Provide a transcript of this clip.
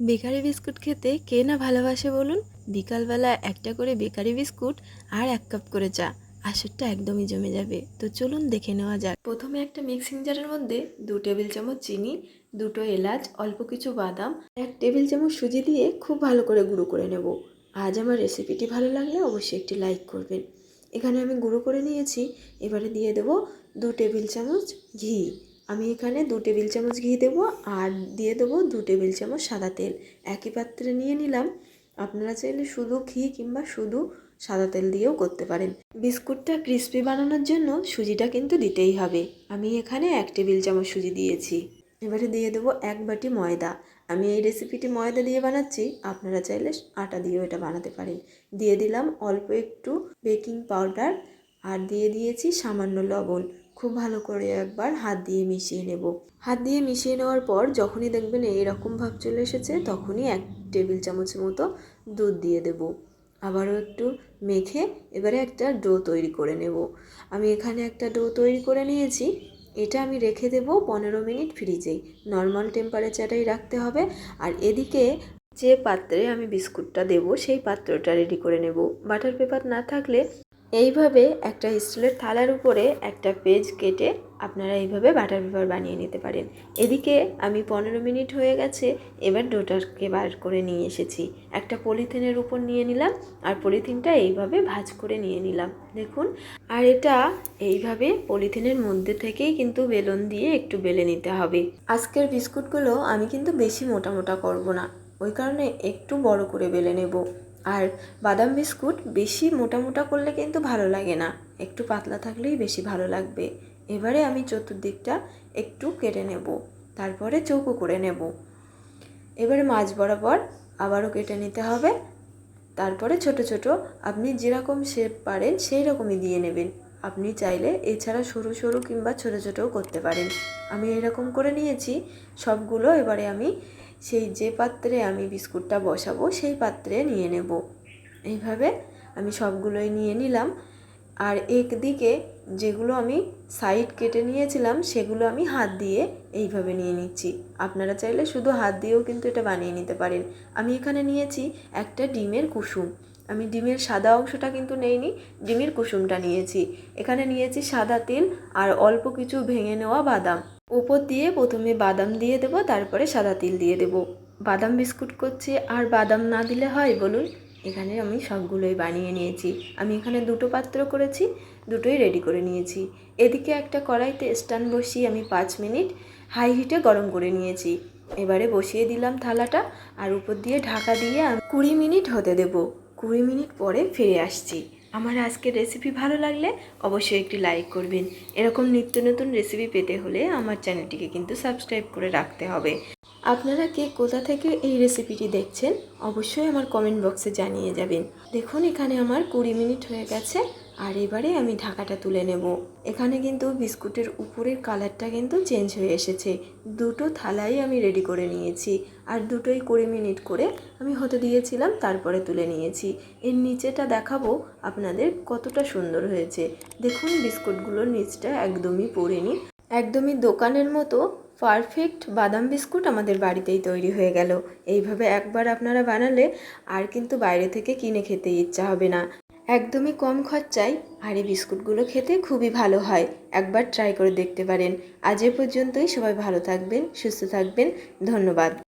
Bakery biscuit খেতে কে না ভালোবাসে বলুন? বিকালবেলা একটা করে বেকারি বিস্কুট আর এক কাপ করে চা। আসরটা একদমই জমে যাবে। তো চলুন দেখে নেওয়া যাক। প্রথমে একটা মিক্সিং জারের মধ্যে দু টেবিল চামচ চিনি, দুটো এলাচ, অল্প কিছু বাদাম, এক টেবিল চামচ সুজি দিয়ে খুব ভালো করে গুঁড়ো করে নেব। আজ আমার রেসিপিটি ভালো লাগলে অবশ্যই একটি লাইক করবেন। এখানে আমি গুঁড়ো করে নিয়েছি। এবারে দিয়ে দেব দু টেবিল চামচ ঘি। আমি এখানে দু টেবিল চামচ ঘি দেবো আর দিয়ে দেবো দু টেবিল চামচ সাদা তেল। একই পাত্রে নিয়ে নিলাম। আপনারা চাইলে শুধু ঘি কিংবা শুধু সাদা তেল দিয়েও করতে পারেন। বিস্কুটটা ক্রিস্পি বানানোর জন্য সুজিটা কিন্তু দিতেই হবে। আমি এখানে এক টেবিল চামচ সুজি দিয়েছি। এবারে দিয়ে দেবো এক বাটি ময়দা। আমি এই রেসিপিটি ময়দা দিয়ে বানাচ্ছি। আপনারা চাইলে আটা দিয়েও এটা বানাতে পারেন। দিয়ে দিলাম অল্প একটু বেকিং পাউডার। আর দিয়ে দিয়েছি সামান্য লবণ। খুব ভালো করে একবার হাত দিয়ে মিশিয়ে নেব। হাত দিয়ে মিশিয়ে নেওয়ার পর যখনই দেখবেন এইরকম ভাব চলে এসেছে, তখনই এক টেবিল চামচের মতো দুধ দিয়ে দেব। আবারও একটু মেখে এবারে একটা ডো তৈরি করে নেব। আমি এখানে একটা ডো তৈরি করে নিয়েছি। এটা আমি রেখে দেব পনেরো মিনিট ফ্রিজেই নর্মাল টেম্পারেচারেই রাখতে হবে। আর এদিকে যে পাত্রে আমি বিস্কুটটা দেব, সেই পাত্রটা রেডি করে নেব। বাটার পেপার না থাকলে এইভাবে একটা স্টিলের থালার উপরে একটা পেজ কেটে আপনারা এইভাবে বাটার পেপার বানিয়ে নিতে পারেন। এদিকে আমি পনেরো মিনিট হয়ে গেছে, এবার ডোটাকে বার করে নিয়ে এসেছি। একটা পলিথিনের উপর নিয়ে নিলাম আর পলিথিনটা এইভাবে ভাজ করে নিয়ে নিলাম। দেখুন, আর এটা এইভাবে পলিথিনের মধ্যে থেকেই কিন্তু বেলুন দিয়ে একটু বেলে নিতে হবে। আজকের বিস্কুটগুলো আমি কিন্তু বেশি মোটা মোটা করব না, ওই কারণে একটু বড় করে বেলে নেব। আর বাদাম বিস্কুট বেশি মোটা মোটা করলে কিন্তু ভালো লাগে না। একটু পাতলা থাকলেই বেশি ভালো লাগবে। এবারে আমি চতুর্দিকটা একটু কেটে নেব, তারপরে চৌকো করে নেব। এবারে মাছ বরাবর আবারও কেটে নিতে হবে। তারপরে ছোট ছোট, আপনি যেরকম শেপ পারেন সেই রকমই দিয়ে নেবেন। আপনি চাইলে এছাড়া সরু সরু কিংবা ছোট ছোটও করতে পারেন। আমি এরকম করে নিয়েছি, সবগুলো এবারে আমি সেই যে পাত্রে আমি বিস্কুটটা বসাবো, সেই পাত্রে নিয়ে নেব। এইভাবে আমি সবগুলোই নিয়ে নিলাম। আর একদিকে যেগুলো আমি সাইড কেটে নিয়েছিলাম, সেগুলো আমি হাত দিয়ে এইভাবে নিয়ে নিচ্ছি। আপনারা চাইলে শুধু হাত দিয়েও কিন্তু এটা বানিয়ে নিতে পারেন। আমি এখানে নিয়েছি একটা ডিমের কুসুম। আমি ডিমের সাদা অংশটা কিন্তু নেইনি, ডিমের কুসুমটা নিয়েছি। এখানে নিয়েছি সাদা তেল আর অল্প কিছু ভেঙে নেওয়া বাদাম। উপর দিয়ে প্রথমে বাদাম দিয়ে দেবো, তারপরে সাদা তিল দিয়ে দেবো। বাদাম বিস্কুট করছি, আর বাদাম না দিলে হয় বলুন? এখানে আমি সবগুলোই বানিয়ে নিয়েছি। আমি এখানে দুটো পাত্র করেছি, দুটোই রেডি করে নিয়েছি। এদিকে একটা কড়াইতে স্ট্যান্ড বসিয়ে আমি পাঁচ মিনিট হাই হিটে গরম করে নিয়েছি। এবারে বসিয়ে দিলাম থালাটা, আর উপর দিয়ে ঢাকা দিয়ে কুড়ি মিনিট হতে দেবো। কুড়ি মিনিট পরে ফিরে আসছি। আমার আজকের রেসিপি ভালো লাগলে অবশ্যই একটি লাইক করবেন। এরকম নিত্য নতুন রেসিপি পেতে হলে আমার চ্যানেলটিকে কিন্তু সাবস্ক্রাইব করে রাখতে হবে। আপনারা কে কোথা থেকে এই রেসিপিটি দেখছেন, অবশ্যই আমার কমেন্ট বক্সে জানিয়ে যাবেন। দেখুন, এখানে আমার কুড়ি মিনিট হয়ে গেছে। আর এবারে আমি ঢাকাটা তুলে নেব। এখানে কিন্তু বিস্কুটের উপরের কালারটা কিন্তু চেঞ্জ হয়ে এসেছে। দুটো থালাই আমি রেডি করে নিয়েছি। আর দুটোই কুড়ি মিনিট করে আমি হতে দিয়েছিলাম, তারপরে তুলে নিয়েছি। এর নিচেটা দেখাবো, আপনাদের কতটা সুন্দর হয়েছে। দেখুন, বিস্কুটগুলোর নিচটা একদমই পড়েনি একদমই দোকানের মতো পারফেক্ট বাদাম বিস্কুট আমাদের বাড়িতেই তৈরি হয়ে গেল। এইভাবে একবার আপনারা বানালে আর কিন্তু বাইরে থেকে কিনে খেতে ইচ্ছা হবে না। একদমই কম খরচায় আর এই বিস্কুটগুলো খেতে খুবই ভালো হয়। একবার ট্রাই করে দেখতে পারেন। আজ এ পর্যন্তই। সবাই ভালো থাকবেন, সুস্থ থাকবেন। ধন্যবাদ।